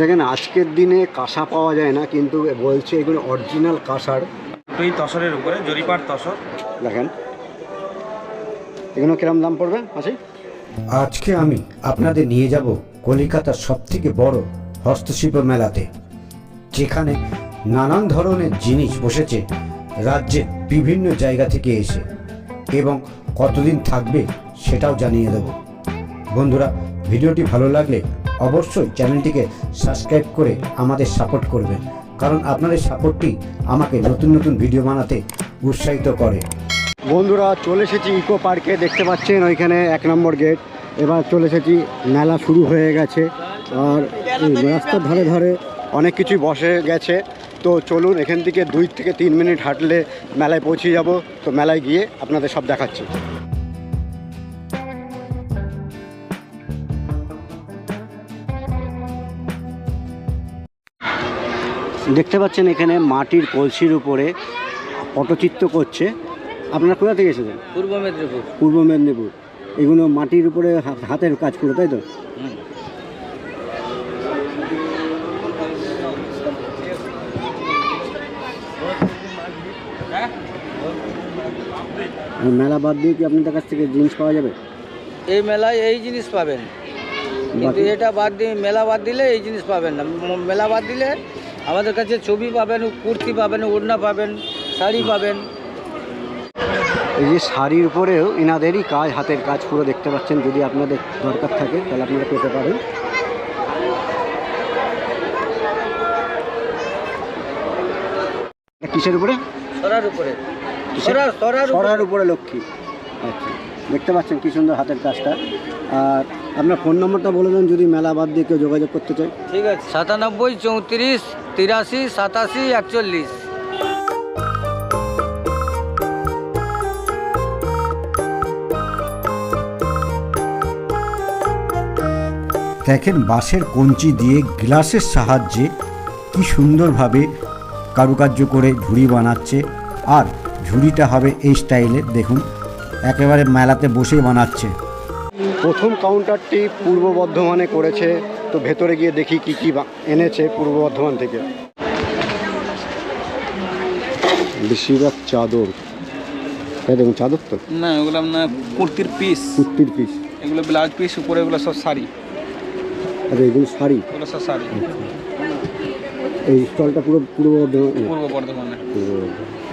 দেখেন আজকের দিনে কাঁসা পাওয়া যায় না কিন্তু বলছে এগুলো অরিজিনাল কাঁসার। দুই তসরের উপরে জরিপার তসর। দেখেন এগুলো কিরম দাম পড়বে আছে আজকে আমি আপনাদের নিয়ে যাব কলিকাতার সবথেকে বড় হস্তশিল্প মেলাতে যেখানে নানান ধরনের জিনিস বসেছে রাজ্যের বিভিন্ন জায়গা থেকে এসে এবং কতদিন থাকবে সেটাও জানিয়ে দেব। বন্ধুরা ভিডিওটি ভালো লাগলে অবশ্যই চ্যানেলটিকে সাবস্ক্রাইব করে আমাদের সাপোর্ট করবেন। কারণ আপনাদের সাপোর্টটি আমাকে নতুন নতুন ভিডিও বানাতে উৎসাহিত করে। বন্ধুরা, চলে এসেছি ইকো পার্কে, দেখতে পাচ্ছেন ওইখানে এক নম্বর গেট। এবার চলে এসেছি, মেলা শুরু হয়ে গেছে। আর এই রাস্তার ধারে ধারে অনেক কিছুই বসে গেছে। তো চলুন, এখান থেকে দুই থেকে তিন মিনিট হাঁটলে মেলায় পৌঁছে যাব। তো মেলায় গিয়ে আপনাদের সব দেখাচ্ছি। দেখতে পাচ্ছেন এখানে মাটির কলসির উপরে পটচিত্র করছে। আপনারা কোথা থেকে এসেছেন? পূর্ব মেদিনীপুর। পূর্ব মেদিনীপুর। এগুলো মাটির উপরে হাতের কাজ করে তাই তো? মেলা বাদ দিয়ে কি আপনাদের কাছ থেকে জিনিস পাওয়া যাবে? এই মেলায় এই জিনিস পাবেন। কিন্তু এটা বাদ দিয়ে মেলা বাদ দিলে এই জিনিস পাবেন না। মেলা বাদ দিলে আমাদের কাছে ছবি পাবেন কুর্তি পাবেন ওড়না পাবেন শাড়ি পাবেন। এই যে শাড়ির উপরেও এনাদেরই কাজ হাতের কাজ পুরো দেখতে পাচ্ছেন। যদি আপনাদের দরকার থাকে তাহলে আপনারা পেতে পারেন। কিসের উপরে? সরার উপরে। সরার উপরে লক্ষ্মী। আচ্ছা দেখতে পাচ্ছেন কি সুন্দর হাতের কাজটা। আর আপনার ফোন নম্বরটা বলে দেন যদি মেলা বাদ দিয়ে কেউ যোগাযোগ করতে চায়। ঠিক আছে। সাতানব্বই চৌত্রিশ তিরাশি সাতাশি একচল্লিশ। দেখেন বাঁশের কঞ্চি দিয়ে গ্লাসের সাহায্যে কি সুন্দরভাবে কারুকার্য করে ঝুড়ি বানাচ্ছে। আর ঝুড়িটা হবে এই স্টাইলে দেখুন একেবারে মেলাতে বসেই বানাচ্ছে। প্রথম কাউন্টারটি পূর্ব বর্ধমানে করেছে। তো ভেতরে গিয়ে দেখি কি কি এনেছে পূর্ব বর্ধমান থেকে। বেশিরভাগ চাদর। তাই দেখুন চাদর তো? না ওগুলো আপনার কুর্তির পিস কুর্তির পিস এগুলো ব্লাউজ পিস উপরে এগুলো সব শাড়ি। আর এগুলো শাড়ি? এগুলো সব শাড়ি। এই স্টলটা পুরো পূর্ব বর্ধমান? পূর্ব বর্ধমানে। পূর্ব বর্ধমান।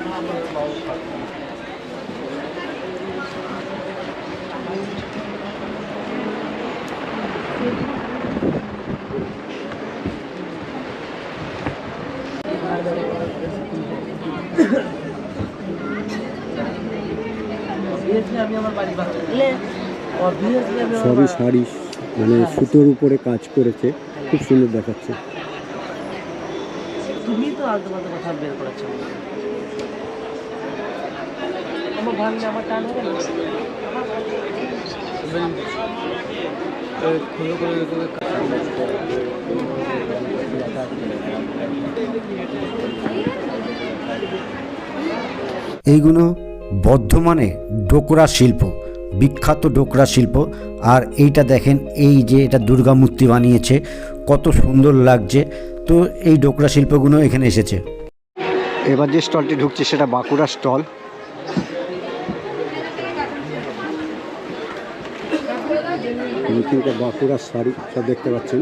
সবই শাড়ি মানে সুতোর উপরে কাজ করেছে খুব সুন্দর দেখাচ্ছে। তুমি তো আলতু ফালতু কথা বের করেছ আমার ভাঙলে আমার টান হবে না? এইগুলো বর্ধমানে ডোকরা শিল্প, বিখ্যাত ডোকরা শিল্প। আর এইটা দেখেন, এই যে এটা দুর্গা মূর্তি বানিয়েছে, কত সুন্দর লাগছে। তো এই ডোকরা শিল্পগুলো এখানে এসেছে। এবার যে স্টলটি ঢুকছে সেটা বাঁকুড়া স্টল। বাঁকুড়ার শাড়ি সব দেখতে পাচ্ছেন।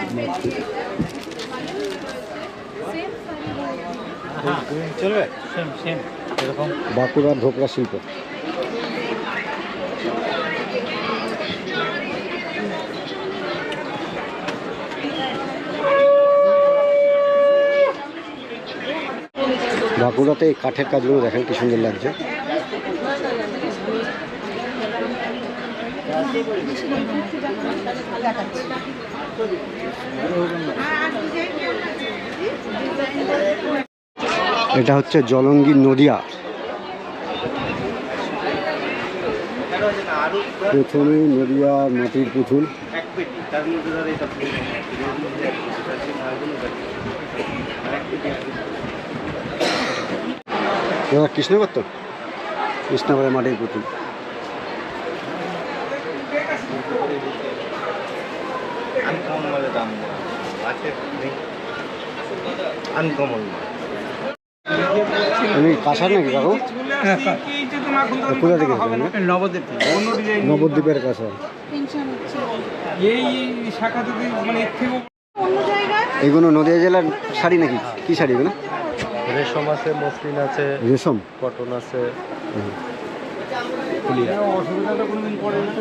চলবে সেম সেম এরকম। বাঁকুড়ার ধোকরা শিল্প। বাঁকুড়াতে এই কাঠের কাজগুলো দেখেন কি সুন্দর লাগছে। এটা হচ্ছে জলঙ্গি নদিয়া। প্রথমে নদিয়ার মাটির পুতুল। কৃষ্ণগর তো মাটির পুতুল। আনকমন মালে দাম। আছে আনকমন তুমি কাঁসার নাকি কাকু? কোথা থেকে হ্যাঁ? নবদ্বীপ নবদ্বীপের কাছে। টেনশন এই শাখা যদি মানে নদিয়া জেলার শাড়ি নাকি? কি শাড়ি এগুলো? রেশম আছে মসলিন আছে রেশম? কটন আছে। অসুবিধাটা কোনোদিন পড়ে না।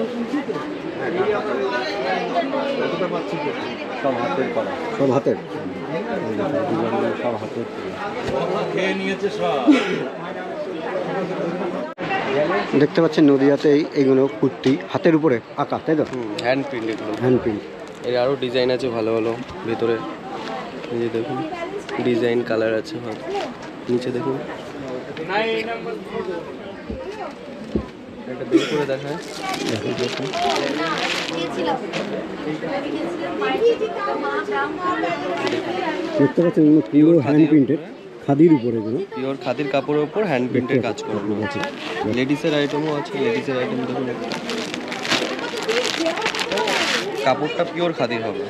সব হাতের করা সব হাতের? সব হাতের দেখতে পাচ্ছেন নদিয়াতেই এইগুলো কুর্তি হাতের উপরে আঁকা তাই তো? হ্যান্ড প্রিন্ট এগুলো। হ্যান্ড প্রিন্ট এর আরও ডিজাইন আছে ভালো ভালো ভেতরে। এই যে দেখুন ডিজাইন কালার আছে ভালো। নিচে দেখুন। এটা বের করে দেখায়। দেখুন। দেখতে পাচ্ছেন পিওর হ্যান্ড প্রিন্টেড খাদির। উপরে এগুলো। পিওর খাদির কাপড়ের উপর হ্যান্ড প্রিন্টের কাজ করানো আছে। লেডিসের আইটেমও আছে লেডিসের আইটেম দেখুন কাপড়টা পিওর খাদির হবে।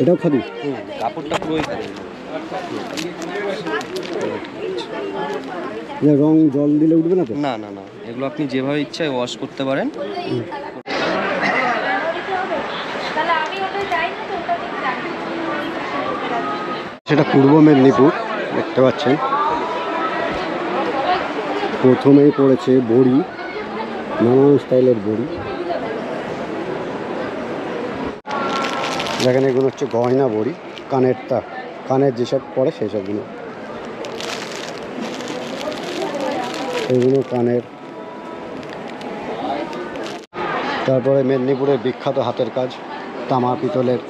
এটাও খাদি হুম কাপড়টা পুরোই খাদির। যে রং জল দিলে উঠবে না তো? না না না এগুলো আপনি যেভাবে ইচ্ছায় ওয়াশ করতে পারেন তাহলে আমি ওটা যাই না তো ওটা ঠিক জানি সেটা পূর্ব মেদিনীপুর, দেখতে পাচ্ছেন। প্রথমেই পড়েছে বড়ি, নানান স্টাইলের বড়ি। যেখানে এগুলো হচ্ছে গয়না বড়ি কানের তা কানের যেসব পড়ে সেই সবগুলো এগুলো কানের। তারপরে মেদিনীপুরের বিখ্যাত হাতের কাজ তামা পিতলের।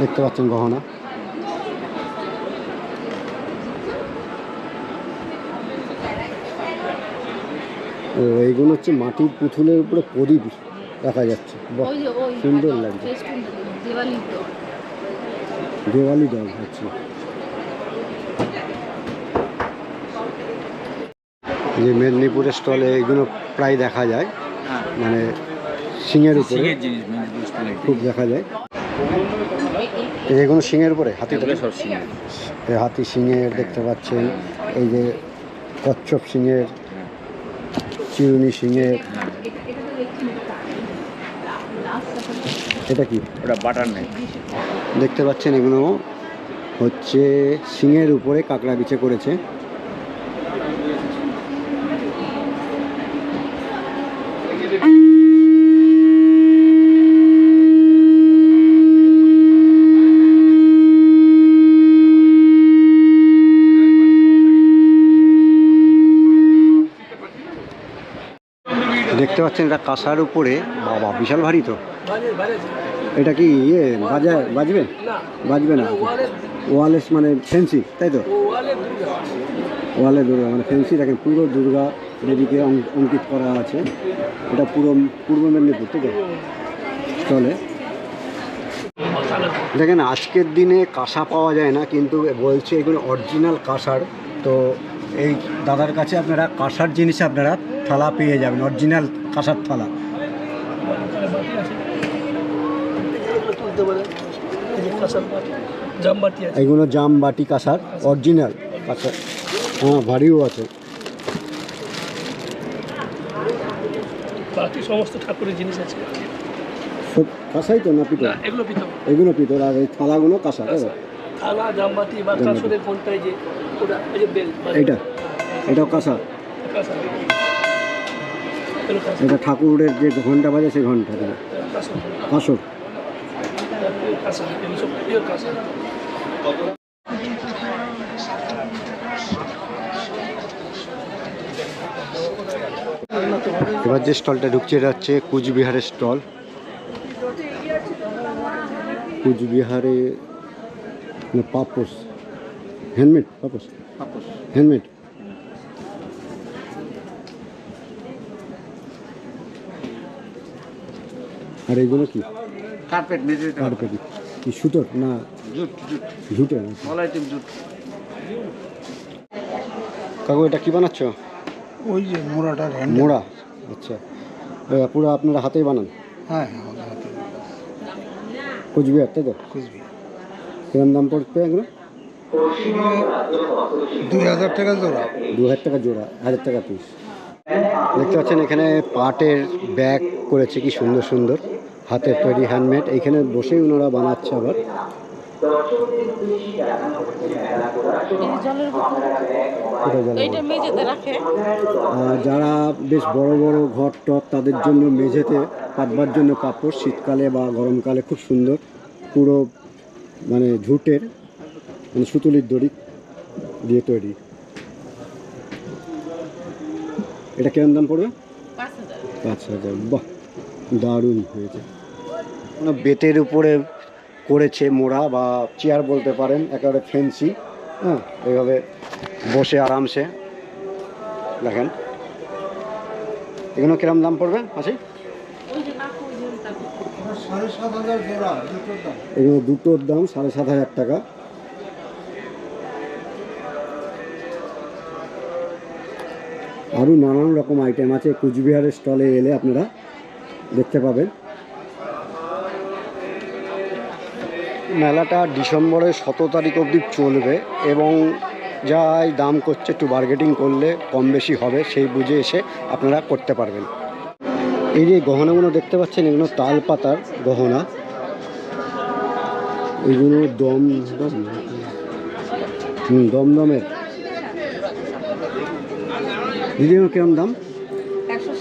দেখতে পাচ্ছেন গহনা। এইগুলো হচ্ছে মাটির পুতুলের উপরে প্রদীপ দেখা যাচ্ছে। বাহ সুন্দর লাগছে। দিওয়ালি তো দেওয়ালি দল হচ্ছে যে মেদিনীপুরের স্টলে এগুলো প্রায় দেখা যায়। মানে সিংয়ের উপরে। সিংহের জিনিস মেদিনীপুর স্টাইলে খুব দেখা যায়। এই যেগুলো সিংয়ের উপরে হাতি সব সিংহের। এই হাতি সিংয়ের দেখতে পাচ্ছেন। এই যে কচ্ছপ সিংয়ের চিরুনি সিংয়ের এটা কি? ওটা বাটার নেই দেখতে পাচ্ছেন এগুলো হচ্ছে সিংয়ের উপরে কাঁকড়া বিছে করেছে। দেখতে পাচ্ছেন এটা কাঁসার উপরে, বাবা, বিশাল ভারী তো। এটা কি ইয়ে বাজা, বাজবে? বাজবে না। ওয়ালেস মানে ফেন্সি, তাই তো? ওয়ালে দুর্গা মানে ফেন্সি, দেখেন, পুরো দুর্গা দেবীকে অঙ্কিত করা আছে। এটা পুরো, পূর্ব মেদিনীপুর আছে? চলে। দেখেন, আজকের দিনে কাঁসা পাওয়া যায় না, কিন্তু বলছে এগুলো অরিজিনাল কাঁসার। তো এই দাদার কাছে আপনারা কাঁসার জিনিস আপনারা থালা পেয়ে যাবেন অরিজিনাল কাঁসার থালা। এগুলো জাম বাটি কাঁসার অরিজিনাল কাঁসার। হ্যাঁ ভারীও আছে। বাকি সমস্ত ঠাকুরের জিনিস আছে। কাঁসাই তো না পিতল? এগুলো পিতল। এগুলো পিতল আর এই থালাগুলো কাঁসা তাই থালা জামবাতি বা। কাঁসরের যে ওটা এই যে বেল বা এইটা এটাও কাঁসা। কাঁসা এটা ঠাকুরের যে ঘণ্টা বাজে সেই ঘণ্টা কাঁসর। কাঁসা এগুলো সব পিওর কাঁসা। এবার যে স্টলটা ঢুকছে এটা হচ্ছে কুচবিহারের স্টল। কুচবিহারে না, পাপোস হ্যান্ডমেড পাপোস হ্যান্ডমেড আর এইগুলো কি? কার্পেট মেঝে কার্পেট কি সুতোর না জুট জুট। ঝুটের অল আইটেম জুট। কাকু এটা কি বানাচ্ছ? ওই যে মোড়াটার মোড়া। আচ্ছা। পুরো আপনারা হাতেই বানান? হ্যাঁ হ্যাঁ কুচবিহার তাই তো? কুচবিহার। কিরম দাম পড়বে এগুলো? দুই হাজার টাকা জোড়া। দু হাজার টাকা জোড়া হাজার টাকা পিস দেখতে পাচ্ছেন এখানে পাটের ব্যাগ করেছে কি সুন্দর সুন্দর হাতের তৈরি হ্যান্ডমেড এইখানে বসেই ওনারা বানাচ্ছে আবার। কোথায় জলের বোতল? মেঝেতে রাখে। আর যারা বেশ বড় বড় ঘর টপ তাদের জন্য মেঝেতে পাতবার জন্য কাপড় শীতকালে বা গরমকালে খুব সুন্দর। পুরো মানে ঝুটের মানে সুতুলির দড়ি দিয়ে তৈরি। এটা কেমন দাম পড়বে? পাঁচ হাজার। পাঁচ বাহ দারুণ হয়েছে। মানে বেতের উপরে করেছে মোড়া বা চেয়ার বলতে পারেন একেবারে ফেন্সি হ্যাঁ এইভাবে বসে আরামসে। দেখেন এগুলো কিরম দাম পড়বে আছে সাড়ে সাত হাজার জোড়া দুটোর দাম এগুলো দুটোর দাম সাড়ে সাত হাজার টাকা। আরও নানান রকম আইটেম আছে, কুচবিহারের স্টলে এলে আপনারা দেখতে পাবেন। মেলাটা ডিসেম্বরের সতেরো তারিখ অবধি চলবে এবং যাই দাম করছে একটু বার্গেটিং করলে কম বেশি হবে, সেই বুঝে এসে আপনারা করতে পারবেন। এই যে গহনাগুলো দেখতে পাচ্ছেন, এগুলো তাল পাতার গহনা। এগুলো দম, হুম, দমদমের। দিদি কিরম দাম? একশো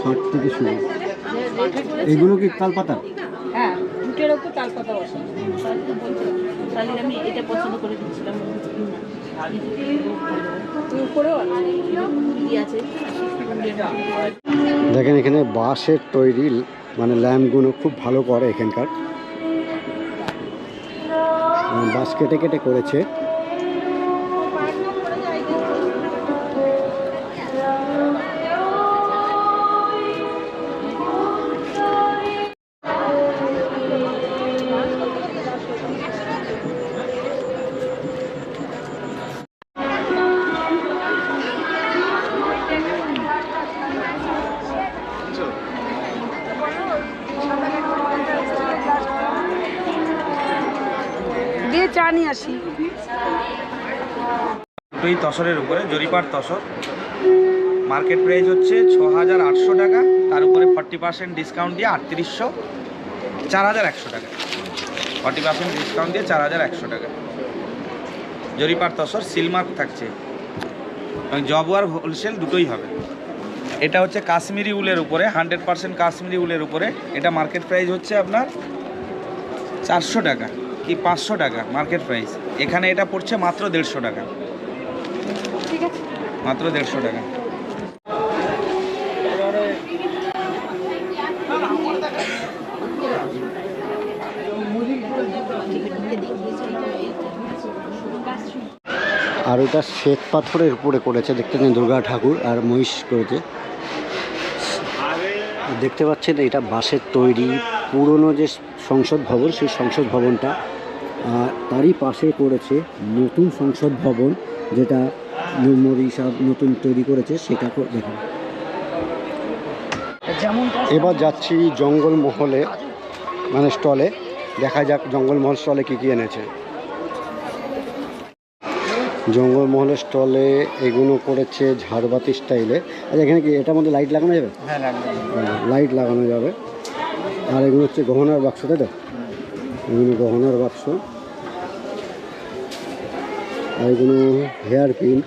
ষাট থেকে শুরু। এগুলো কি তাল পাতা? হ্যাঁ উপরেও আছে। দেখেন এখানে বাঁশের তৈরি মানে ল্যাম্পগুলো খুব ভালো করে এখানকার। বাঁশ কেটে কেটে করেছে। দিয়ে চা নিয়ে আসি। দুটোই তসরের উপরে, জরিপার তসর। মার্কেট প্রাইস হচ্ছে ছ হাজার আটশো টাকা, তার উপরে ফর্টি পার্সেন্ট ডিসকাউন্ট দিয়ে আটত্রিশশো চার হাজার একশো টাকা। ফর্টি পার্সেন্ট ডিসকাউন্ট দিয়ে চার হাজার একশো টাকা। জরিপার তসর সিলমার্ক থাকছে। এবং জবওয়ার হোলসেল দুটোই হবে। এটা হচ্ছে কাশ্মীরি উলের উপরে হান্ড্রেড পার্সেন্ট কাশ্মীরি উলের উপরে। এটা মার্কেট প্রাইস হচ্ছে আপনার চারশো টাকা। কি পাঁচশো টাকা মার্কেট প্রাইস এখানে এটা পড়ছে মাত্র দেড়শো টাকা। মাত্র দেড়শো টাকা। আর ওটা শ্বেত পাথরের উপরে করেছে দেখতে পাচ্ছেন দুর্গা ঠাকুর আর মহিষ করেছে। দেখতে পাচ্ছেন এটা বাঁশের তৈরি পুরনো যে সংসদ ভবন সেই সংসদ ভবনটা আর তারই পাশে করেছে নতুন সংসদ ভবন যেটা মোদি সাহেব নতুন তৈরি করেছে সেটা দেখুন। এবার যাচ্ছি জঙ্গলমহলে মানে স্টলে। দেখা যাক জঙ্গলমহল স্টলে কী কী এনেছে। জঙ্গলমহলের স্টলে এগুলো করেছে ঝাড়বাতি স্টাইলে। আচ্ছা এখানে কি এটার মধ্যে লাইট লাগানো যাবে? হ্যাঁ লাইট লাগানো যাবে। আর এগুলো হচ্ছে গহনার বাক্স তাই তো? এগুলো গহনার বাক্স। আর এগুলো হেয়ার পিন।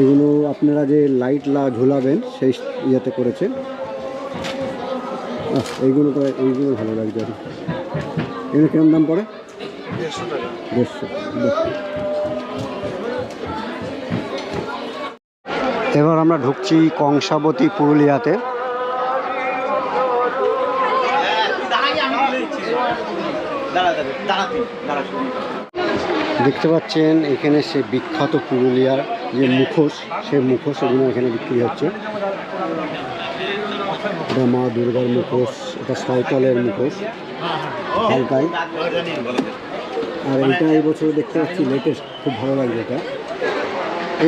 এগুলো আপনারা যে লাইট লা ঝোলাবেন সেই ইয়েতে করেছে এইগুলো তো এইগুলো ভালো লাগছে আর কি। এগুলো কিরম দাম পড়ে? দেড়শো টাকা। দেড়শো। এবার আমরা ঢুকছি কংসাবতী পুরুলিয়াতে। দেখতে পাচ্ছেন, এখানে সে বিখ্যাত পুরুলিয়ার যে মুখোশ, সে মুখোশ এগুলো এখানে বিক্রি হচ্ছে। এটা মা দুর্গার মুখোশ, এটা সাঁওতালের মুখোশ, হালকায়। আর এটা এই বছর দেখতে পাচ্ছি লেটেস্ট খুব ভালো লাগছে এটা।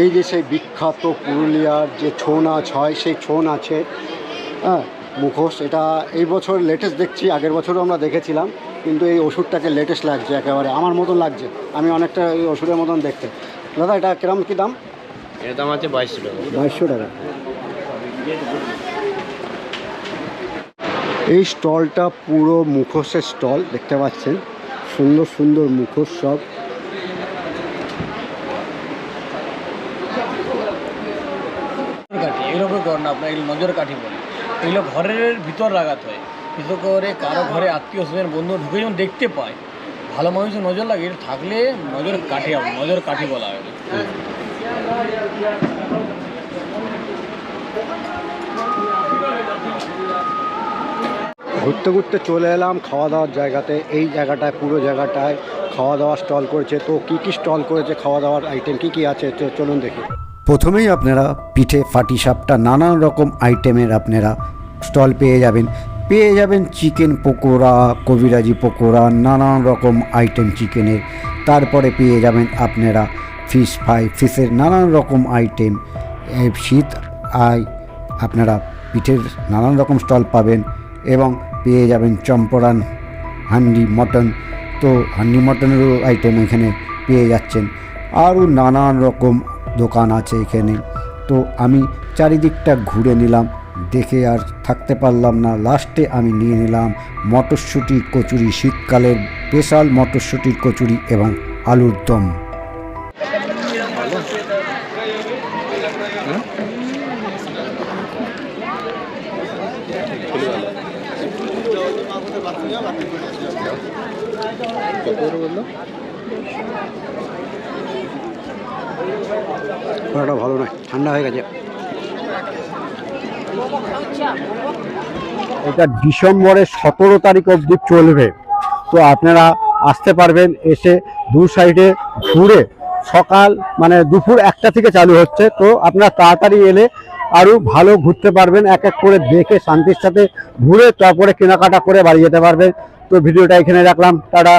এই যে সেই বিখ্যাত পুরুলিয়ার যে ছৌ নাচ হয় সেই ছৌ নাচে হ্যাঁ মুখোশ এটা এই বছর লেটেস্ট দেখছি আগের বছরও আমরা দেখেছিলাম কিন্তু এই ওষুধটাকে লেটেস্ট লাগছে একেবারে আমার মতন লাগছে আমি অনেকটা এই ওষুধের মতন দেখতে। দাদা এটা কিরম কী দাম? এর দাম আছে বাইশশো টাকা। বাইশশো টাকা। এই স্টলটা পুরো মুখোশের স্টল দেখতে পাচ্ছেন সুন্দর সুন্দর মুখোশ সব কাঠি আপনার এগুলো নজর কাঠি বলে এগুলো ঘরের ভিতর লাগাতে হয়। ভিতর করে কারও ঘরে আত্মীয় স্বজন বন্ধু ঢুকে যখন দেখতে পায় ভালো মানুষের নজর লাগে এটা থাকলে নজর কাঠি নজর কাঠি বলা হয়। ঘুরতে ঘুরতে চলে এলাম খাওয়া দাওয়ার জায়গাতে। এই জায়গাটায় পুরো জায়গাটায় খাওয়া দাওয়ার স্টল করেছে। তো কি কি স্টল করেছে খাওয়া দাওয়ার আইটেম কি কি আছে? চলুন দেখি। প্রথমেই আপনারা পিঠে ফাটিসাপটা নানান রকম আইটেমের আপনারা স্টল পেয়ে যাবেন। পেয়ে যাবেন চিকেন পকোড়া, কবিরাজি পকোড়া, নানান রকম আইটেম চিকেনের। তারপরে পেয়ে যাবেন আপনারা ফিশ ফ্রাই, ফিশের নানান রকম আইটেম শীত আয় আপনারা পিঠের নানান রকম স্টল পাবেন এবং পেয়ে যাবেন চম্পরান, হান্ডি, মটন। তো হান্ডি, মটনেরও আইটেম এখানে পেয়ে যাচ্ছেন। আরও নানান রকম দোকান আছে এখানে। তো আমি চারিদিকটা ঘুরে নিলাম, দেখে আর থাকতে পারলাম না। লাস্টে আমি নিয়ে নিলাম মটরশুঁটির কচুরি, শীতকালের স্পেশাল মটরশুঁটির কচুরি এবং আলুর দম। ওটা ভালো নয়, ঠান্ডা হয়ে গেছে। এটা ডিসেম্বরের সতেরো তারিখ অবধি চলবে। তো আপনারা আসতে পারবেন, এসে দু সাইডে ঘুরে সকাল মানে দুপুর একটা থেকে চালু হচ্ছে। তো আপনারা তাড়াতাড়ি এলে আরও ভালো ঘুরতে পারবেন, এক এক করে দেখে শান্তির সাথে ঘুরে তারপরে কেনাকাটা করে বাড়ি যেতে পারবেন। তো ভিডিওটা এখানে রাখলাম, টাটা।